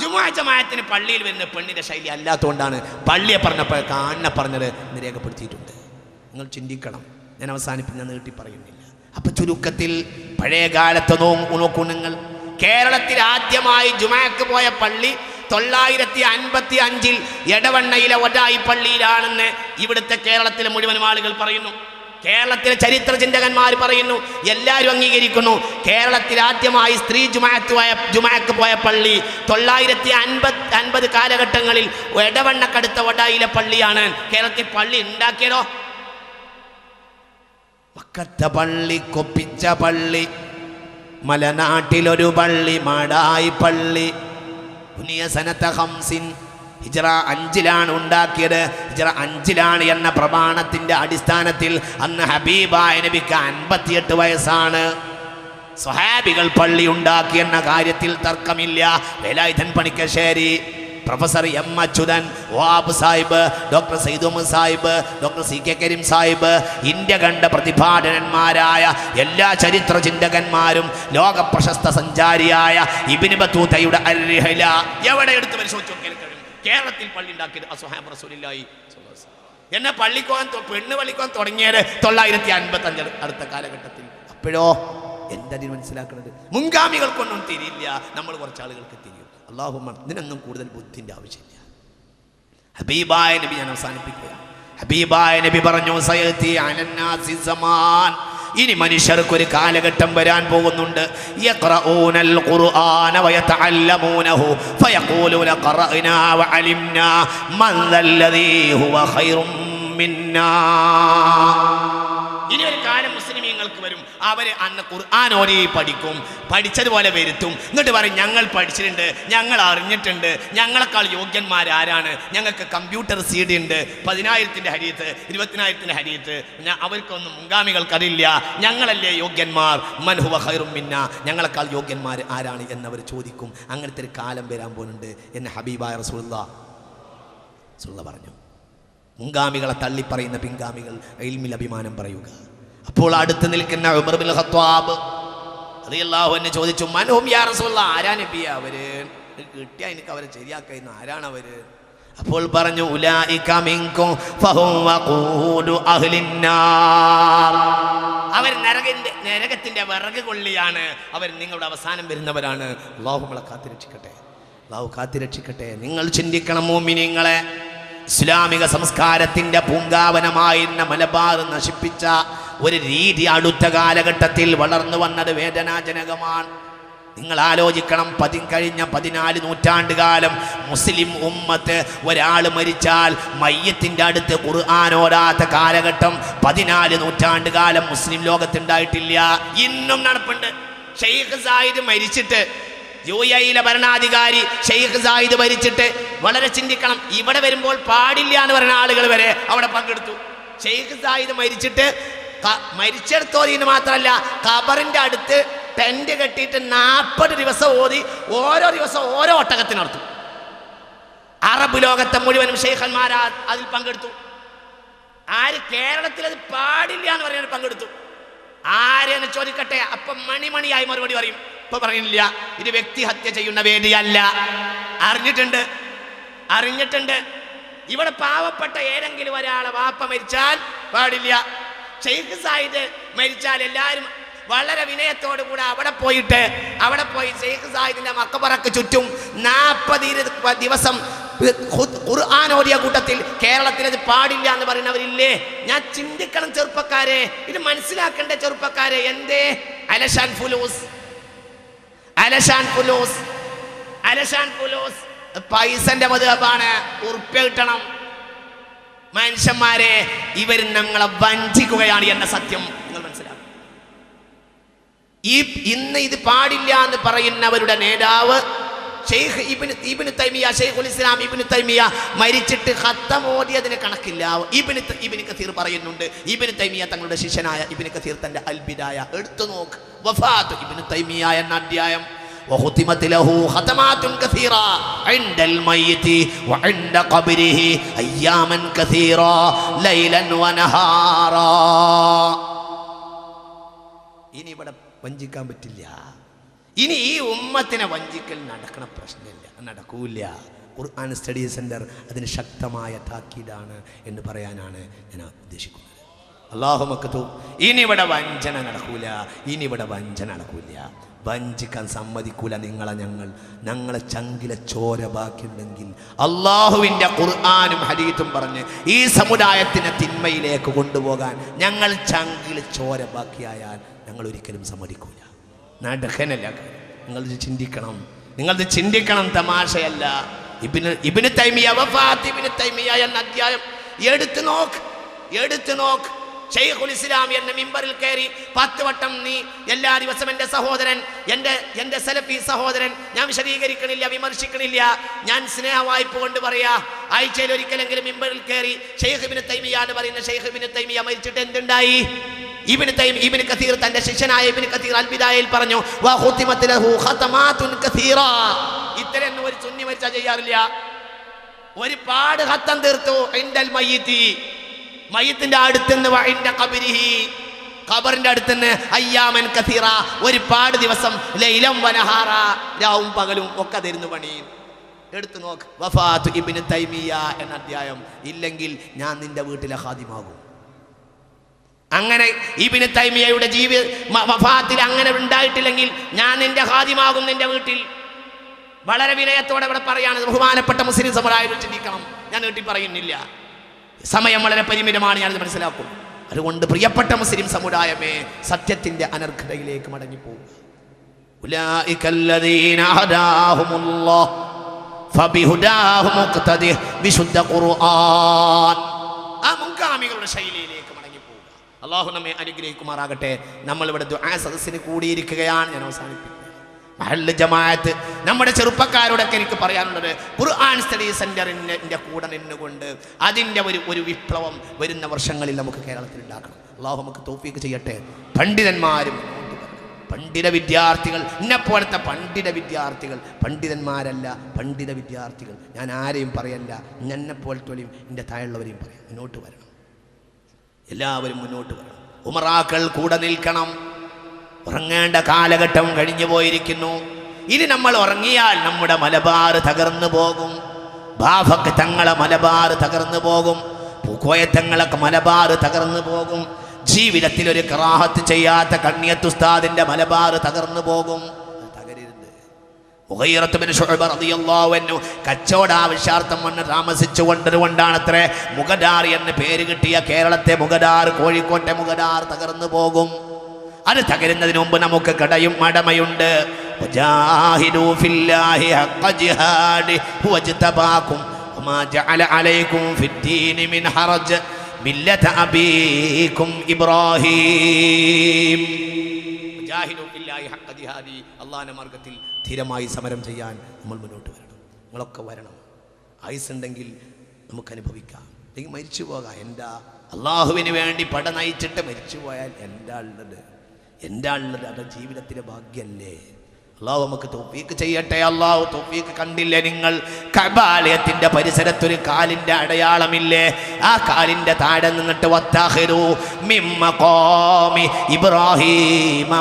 ജുമാ പള്ളിയിൽ വരുന്ന പെണ്ണിന്റെ ശൈലി അല്ലാത്തതുകൊണ്ടാണ് പള്ളിയെ പറഞ്ഞപ്പോൾ കാണിനെ പറഞ്ഞത് രേഖപ്പെടുത്തിയിട്ടുണ്ട്. നിങ്ങൾ ചിന്തിക്കണം. ഞാൻ അവസാനിപ്പിക്കുന്ന നീട്ടി പറയുന്നില്ല. അപ്പൊ ചുരുക്കത്തിൽ പഴയ കാലത്ത് നോക്കൂ നിങ്ങൾ. കേരളത്തിൽ ആദ്യമായി ജുമാക്ക് പോയ പള്ളി തൊള്ളായിരത്തി അൻപത്തി അഞ്ചിൽ എടവണ്ണയിലെ ഒരായി പള്ളിയിലാണെന്ന് ഇവിടുത്തെ കേരളത്തിലെ മുഴുവൻ ആളുകൾ പറയുന്നു. കേരളത്തിലെ ചരിത്ര ചിന്തകന്മാർ പറയുന്നു എല്ലാവരും അംഗീകരിക്കുന്നു. കേരളത്തിൽ ആദ്യമായി സ്ത്രീ ജുമാഅത്ത് പോയ ജുമാക്ക് പോയ പള്ളി തൊള്ളായിരത്തി അൻപത് അൻപത് കാലഘട്ടങ്ങളിൽ എടവണ്ണക്കടുത്ത വടായിലെ പള്ളിയാണ്. കേരളത്തിൽ പള്ളി ഉണ്ടാക്കിയതോ? പക്കത്തെ പള്ളി കൊപ്പിച്ച പള്ളി മലനാട്ടിലൊരു പള്ളി മാടായി പള്ളി ഹംസിൻ ഹിജറ അഞ്ചിലാണ് ഉണ്ടാക്കിയത്. ഹിജറ അഞ്ചിലാണ് എന്ന പ്രമാണത്തിന്റെ അടിസ്ഥാനത്തിൽ അന്ന് ഹബീബായ നബിക്ക് അൻപത്തിയെട്ട് വയസ്സാണ്. സ്വഹാബികൾ പള്ളി ഉണ്ടാക്കി എന്ന കാര്യത്തിൽ തർക്കമില്ല. Velayudhan Panikkassery professor M Achuthan വാബ് Sahib doctor Saiduma Sahib doctor C K Kareem Sahib India കണ്ട പ്രതിഭാടനന്മാരായ എല്ലാ ചരിത്ര ചിന്തകന്മാരും ലോക പ്രശസ്ത സഞ്ചാരിയായ ഇബിന് ബത്തൂത്തയുടെ അർഹല എവിടെ എടുത്ത് പരിശോധിച്ചു കേരളത്തിൽ പള്ളി ഉണ്ടാക്കിയത് അസുഹാം റസൂലില്ലായി. എന്നെ പള്ളിക്കോൻ പെണ്ണ് പള്ളിക്കോൻ തുടങ്ങിയത് തൊള്ളായിരത്തി അൻപത്തി അഞ്ച് അടുത്ത കാലഘട്ടത്തിൽ. അപ്പോഴോ? എന്താ എന്തതിന് മനസ്സിലാക്കുന്നത് മുൻഗാമികൾക്കൊന്നും തിരിയില്ല. നമ്മൾ കുറച്ച് ആളുകൾക്ക് തിരിയും. അള്ളാഹു ഇതിനൊന്നും കൂടുതൽ ബുദ്ധിന്റെ ആവശ്യമില്ല. ഹബീബായ നബി ഞാൻ അവസാനിപ്പിക്കുകയാണ്. ഹബീബായ നബി പറഞ്ഞു സമാൻ ഇനി മനുഷ്യർക്ക് ഒരു കാലഘട്ടം വരാൻ പോകുന്നുണ്ട്. ഖുർആന മുസ്ലിമീങ്ങൾക്ക് വരും. അവർ അന്ന് ഖുർആൻ ഓരേ പഠിക്കും. പഠിച്ചതുപോലെ വരുത്തും. എന്നിട്ട് പറയും ഞങ്ങൾ പഠിച്ചിട്ടുണ്ട് ഞങ്ങൾ അറിഞ്ഞിട്ടുണ്ട് ഞങ്ങളെക്കാൾ യോഗ്യന്മാരാരാണ് ഞങ്ങൾക്ക് കമ്പ്യൂട്ടർ സി ഡി ഉണ്ട്. പതിനായിരത്തിന്റെ ഹരിയത്ത് ഇരുപത്തിനായിരത്തിന്റെ ഹരിയത്ത് അവർക്കൊന്നും മുൻഗാമികൾക്കറിയില്ല ഞങ്ങളല്ലേ യോഗ്യന്മാർ? മൻഹുവ ഹൈറും മിന്ന. ഞങ്ങളെക്കാൾ യോഗ്യന്മാർ ആരാണ് എന്നവർ ചോദിക്കും. അങ്ങനത്തെ ഒരു കാലം വരാൻ പോകുന്നുണ്ട് എന്ന് ഹബീബായ റസൂള്ള റസൂലുള്ള പറഞ്ഞു. മുൻഗാമികളെ തള്ളിപ്പറയുന്ന പിൻഗാമികൾ ഇൽമിൽ അഭിമാനം പറയുക. അപ്പോൾ അടുത്ത് നിൽക്കുന്ന ഉമർ ബിൻ ഖത്താബ് അറിയല്ലാഹു എന്നെ ചോദിച്ചു മനോം യാ റസൂലുള്ള? ആരാ അവർ. കിട്ടിയ എനിക്ക് അവരെ ശരിയാക്കുന്ന ആരാണ് അവർ? അപ്പോൾ പറഞ്ഞു അവർ നരകന്റെ നരകത്തിന്റെ വിറക് കൊള്ളിയാണ്. അവർ നിങ്ങളുടെ അവസാനം വരുന്നവരാണ്. നമ്മളെ കാത്തിരക്ഷിക്കട്ടെ. അള്ളാഹു കാത്തിരക്ഷിക്കട്ടെ. നിങ്ങൾ ചിന്തിക്കണം മോമിനിങ്ങളെ. ഇസ്ലാമിക സംസ്കാരത്തിന്റെ പൂങ്കാവനമായിരുന്ന മലബാർ നശിപ്പിച്ച ഒരു രീതി അടുത്ത കാലഘട്ടത്തിൽ വളർന്നു വന്നത് വേദനാജനകമാണ്. നിങ്ങൾ ആലോചിക്കണം പതി കഴിഞ്ഞ പതിനാല് നൂറ്റാണ്ട് കാലം മുസ്ലിം ഉമ്മത്ത് ഒരാൾ മരിച്ചാൽ മയ്യത്തിന്റെ അടുത്ത് ഖുർആാനോരാത്ത കാലഘട്ടം പതിനാല് നൂറ്റാണ്ട് കാലം മുസ്ലിം ലോകത്തുണ്ടായിട്ടില്ല. ഇന്നും നടപ്പുണ്ട്. ഷെയ്ഖ് സായിദ് മരിച്ചിട്ട് യു എയിലെ ഭരണാധികാരി ഷെയ്ഖ് സായിദ് മരിച്ചിട്ട് വളരെ ചിന്തിക്കണം ഇവിടെ വരുമ്പോൾ പാടില്ല എന്ന് പറയുന്ന ആളുകൾ വരെ അവിടെ പങ്കെടുത്തു. ഷെയ്ഖ് സായിദ് മരിച്ചിട്ട് മരിച്ചെടുത്തോതിന് മാത്രമല്ല ഖബറിന്റെ അടുത്ത് ടെന്റ് കെട്ടിയിട്ട് നാൽപ്പത് ദിവസം ഓതി ഓരോ ദിവസം ഓരോ ഒട്ടകത്തിന് നടത്തും. അറബ് ലോകത്തെ മുഴുവനും ഷെയ്ഖന്മാരാ അതിൽ പങ്കെടുത്തു. ആര് കേരളത്തിൽ അത് പാടില്ല എന്ന് പറയാൻ പങ്കെടുത്തു. ആരെന്ന് ചോദിക്കട്ടെ അപ്പൊ മണിമണിയായി മറുപടി പറയും. ഇപ്പൊ പറയുന്നില്ല ഇത് വ്യക്തി ഹത്യ ചെയ്യുന്ന വേദിയല്ല. അറിഞ്ഞിട്ടുണ്ട് അറിഞ്ഞിട്ടുണ്ട്. ഇവിടെ പാവപ്പെട്ട ഏതെങ്കിലും ഒരാളെ വാപ്പ മരിച്ചാൽ പാടില്ല. ഷെയ്ഖ് സായിദ് മരിച്ചാൽ എല്ലാവരും വളരെ വിനയത്തോടു കൂടെ അവിടെ പോയിട്ട് അവിടെ പോയി ഷെയ്ഖ് സായിദിന്റെ മക്കപ്പറക്ക് ചുറ്റും നാൽപ്പത് ദിവസം ഖുർആൻ ഓടിയ കൂട്ടത്തിൽ കേരളത്തിൽ അത് പാടില്ല എന്ന് പറയുന്നവരില്ലേ? ഞാൻ ചിന്തിക്കണം ചെറുപ്പക്കാരെ. ഇത് മനസ്സിലാക്കേണ്ട ചെറുപ്പക്കാരെ. എന്തേ? അലഷാൻ ഫുലൂസ്. അലഷാൻ ഫുലൂസ്. അലഷാൻ ഫുലൂസ്. പൈസന്റെ മതമാണ് ഉറുപ്പ്യ കിട്ടണം. മനുഷ്യന്മാരെ ഇവർ ഞങ്ങളെ വഞ്ചിക്കുകയാണ് എന്ന സത്യം നിങ്ങൾ മനസ്സിലാക്കും. ഈ ഇന്ന് ഇത് പാടില്ല എന്ന് പറയുന്നവരുടെ നേതാവ് ഷെയ്ഖ് ഇബിന് ഇബിന് തൈമിയ ഷെയ്ഖുൽ ഇസ്ലാം ഇബിന് തൈമിയ മരിച്ചിട്ട് ഹത്തമോദിയതിന് കണക്കില്ല. ഇബിന് ഇബിന് കഥീർ പറയുന്നുണ്ട് ഇബിന് തൈമിയ തങ്ങളുടെ ശിഷ്യനായ ഇബിന് കഥീർ തന്റെ അൽബിദായ. എടുത്തു നോക്ക്. വഫാത്ത് ഇബിന് തൈമിയ എന്ന അധ്യായം. وختمت له ختمات كثيرة عند الميت وعند قبره أياما كثيرة ليلا ونهارا ഇനി ഇവിടെ വഞ്ചിക്കാൻ പറ്റില്ല ഇനി ഈ ഉമ്മത്തിനെ വഞ്ചിക്കൽ നടക്കണ പ്രശ്നമില്ല നടക്കൂല ഖുർആൻ സ്റ്റഡി സെൻറ്റർ അതിന് ശക്തമായ താക്കീതാണ് എന്ന് പറയാനാണ് ഞാൻ ഉദ്ദേശിക്കുന്നത് അള്ളാഹു മക്കത്തു ഇനി ഇവിടെ വഞ്ചന നടക്കൂല ഇനി ഇവിടെ വഞ്ചന നടക്കൂല വഞ്ചിക്കാൻ സമ്മതിക്കൂല നിങ്ങളെ ഞങ്ങൾ. ഞങ്ങളെ ചങ്കിലെ ചോര ബാക്കിയുണ്ടെങ്കിൽ അള്ളാഹുവിന്റെ ഖുർആാനും ഹരീത്തും പറഞ്ഞ് ഈ സമുദായത്തിനെ തിന്മയിലേക്ക് കൊണ്ടുപോകാൻ ഞങ്ങൾ ചങ്കിലെ ചോര ബാക്കിയായാൽ ഞങ്ങൾ ഒരിക്കലും സമ്മതിക്കൂല. നടക്കനല്ല നിങ്ങൾ ചിന്തിക്കണം. നിങ്ങളിത് ചിന്തിക്കണം തമാശയല്ല. ഇബിന് ഇബിന് തൈമിയ വഫാത്ത് ഇബിന് തൈമിയ എന്ന അധ്യായം എടുത്തു നോക്ക്. എടുത്തു നോക്ക്. ഷെയ്ഖുൽ ഇസ്ലാം എന്ന മിമ്പറിൽ കയറി പത്ത് വട്ടം നീ എല്ലാ ദിവസം എന്റെ സഹോദരൻ എന്റെ എന്റെ സെലഫി സഹോദരൻ ഞാൻ വിശദീകരിക്കണില്ല വിമർശിക്കണില്ല. ഞാൻ സ്നേഹ വായ്പ കൊണ്ട് പറയാ ആഴ്ചയിൽ ഒരിക്കലെങ്കിലും മിമ്പറിൽ കയറി ഷെയ്ഖ് ഇബിന് തൈമിയ എന്ന് പറയുന്ന ഷെയ്ഖ് ഇബിന് തൈമിയ മരിച്ചിട്ട് എന്തുണ്ടായി? ഇബിന് തൈം ഇബിന് കസീർ തന്റെ ശിഷ്യനായ ഇബിന് കസീർ അൽബിദായിൽ പറഞ്ഞു. ഇത്തരം ഒരു സുന്നി മരിച്ചാ ചെയ്യാറില്ല. ഒരുപാട് ഹത്തം തീർത്തു എന്തൽ മയ്യിത്തി. മയ്യത്തിന്റെ അടുത്തുനിന്ന് വഴിന്റെ ഖബരിഹി. ഖബറിന്റെ തന്നെ അയ്യാമൻ കസീറ ഒരുപാട് ദിവസം ലൈലം വനഹാറ രാവും പകലും ഒക്കെ തരുന്നു പണി. എടുത്തു നോക്ക് വഫാത്ത് ഇബിന് തൈമിയ എന്ന അധ്യായം. ഇല്ലെങ്കിൽ ഞാൻ നിന്റെ വീട്ടിലെ ഹാദിമാകും അങ്ങനെ ഇബിന് തൈമിയയുടെ ജീവി വഫാത്തിൽ അങ്ങനെ ഉണ്ടായിട്ടില്ലെങ്കിൽ ഞാൻ നിന്റെ ഹാദിമാകും നിന്റെ വീട്ടിൽ. വളരെ വിനയത്തോടെ ഇവിടെ പറയാണ് ബഹുമാനപ്പെട്ട മുസ്ലിം സമുദായം ചിന്തിക്കണം. ഞാൻ വീട്ടിൽ പറയുന്നില്ല. സമയം വളരെ പരിമിതമാണ് ഞാനത് മനസ്സിലാക്കും. അതുകൊണ്ട് പ്രിയപ്പെട്ട മുസ്ലിം സമുദായമേ സത്യത്തിന്റെ അനർഹതയിലേക്ക് മടങ്ങിപ്പോകും. വിശുദ്ധ ഖുർആൻ. ആ മുൻഗാമികളുടെ അള്ളാഹു നമ്മെ അനുഗ്രഹിക്കുമാറാകട്ടെ. നമ്മളിവിടെ ആ സദസ്സിന് കൂടിയിരിക്കുകയാണ്. ഞാൻ അവസാനിപ്പിക്കുന്നത് മഹല്ല് ജമാഅത്ത്. നമ്മുടെ ചെറുപ്പക്കാരോടൊക്കെ എനിക്ക് പറയാനുള്ളത് ഖുർആൻ സ്റ്റഡി സെന്ററിന്റെ കൂടെ നിന്നുകൊണ്ട് അതിന്റെ ഒരു ഒരു വിപ്ലവം വരുന്ന വർഷങ്ങളിൽ നമുക്ക് കേരളത്തിൽ ഉണ്ടാക്കണം. അള്ളാഹു നമുക്ക് തോഫീക്ക് ചെയ്യട്ടെ. പണ്ഡിതന്മാരും പണ്ഡിത വിദ്യാർത്ഥികൾ എന്നെപ്പോലത്തെ പണ്ഡിത വിദ്യാർത്ഥികൾ പണ്ഡിതന്മാരല്ല പണ്ഡിത വിദ്യാർത്ഥികൾ. ഞാൻ ആരെയും പറയല്ല. എന്നെ പോലത്തോലെയും എന്റെ താഴെയുള്ളവരെയും പറയാം. മുന്നോട്ട് വരണം. എല്ലാവരും മുന്നോട്ട് വരണം. ഉമറാക്കൾ കൂടെ നിൽക്കണം. ഉറങ്ങേണ്ട കാലഘട്ടം കഴിഞ്ഞു പോയിരിക്കുന്നു. ഇനി നമ്മൾ ഉറങ്ങിയാൽ നമ്മുടെ മലബാർ തകർന്നു പോകും. ബാഫക്ക് തങ്ങളെ മലബാർ തകർന്നു പോകും. പൂക്കോയത്തങ്ങളൊക്കെ മലബാർ തകർന്നു പോകും. ജീവിതത്തിൽ ഒരു കറാഹത്ത് ചെയ്യാത്ത കണ്ണിയത്തുസ്താദിന്റെ മലബാർ തകർന്നു പോകും. കച്ചവടാവശ്യാർത്ഥം വന്ന് താമസിച്ചു കൊണ്ടതുകൊണ്ടാണത്രേ മുഗദാർ എന്ന് പേര് കിട്ടിയ കേരളത്തെ മുഗദാർ കോഴിക്കോട്ടെ മുഗദാർ തകർന്നു പോകും. അത് തകരുന്നതിന് മുമ്പ് നമുക്ക് കടയും മടമയുണ്ട്. ഇബ്രാഹിം. മാർഗത്തിൽ ധീരമായി സമരം ചെയ്യാൻ നമ്മൾ മുന്നോട്ട് വരണം. നിങ്ങളൊക്കെ വരണം. ആയുസുണ്ടെങ്കിൽ നമുക്ക് അനുഭവിക്കാം. അല്ലെങ്കിൽ മരിച്ചു പോകാം എന്താ? അള്ളാഹുവിന് വേണ്ടി പട നയിച്ചിട്ട് മരിച്ചു പോയാൽ എന്താ ഉള്ളത്? എന്താ ആളുള്ളത് അത് ജീവിതത്തിലെ ഭാഗ്യല്ലേ അള്ളാഹു നമുക്ക് തൊപ്പീക്ക് ചെയ്യട്ടെ. അള്ളാഹു തൊപ്പീക്ക് കണ്ടില്ലേ നിങ്ങൾ? കബാലയത്തിന്റെ പരിസരത്തൊരു കാലിന്റെ അടയാളമില്ലേ? ആ കാലിന്റെ താഴെ നിന്നിട്ട് വത്താഹിരു മിമ്മ കോമി ഇബ്രാഹിം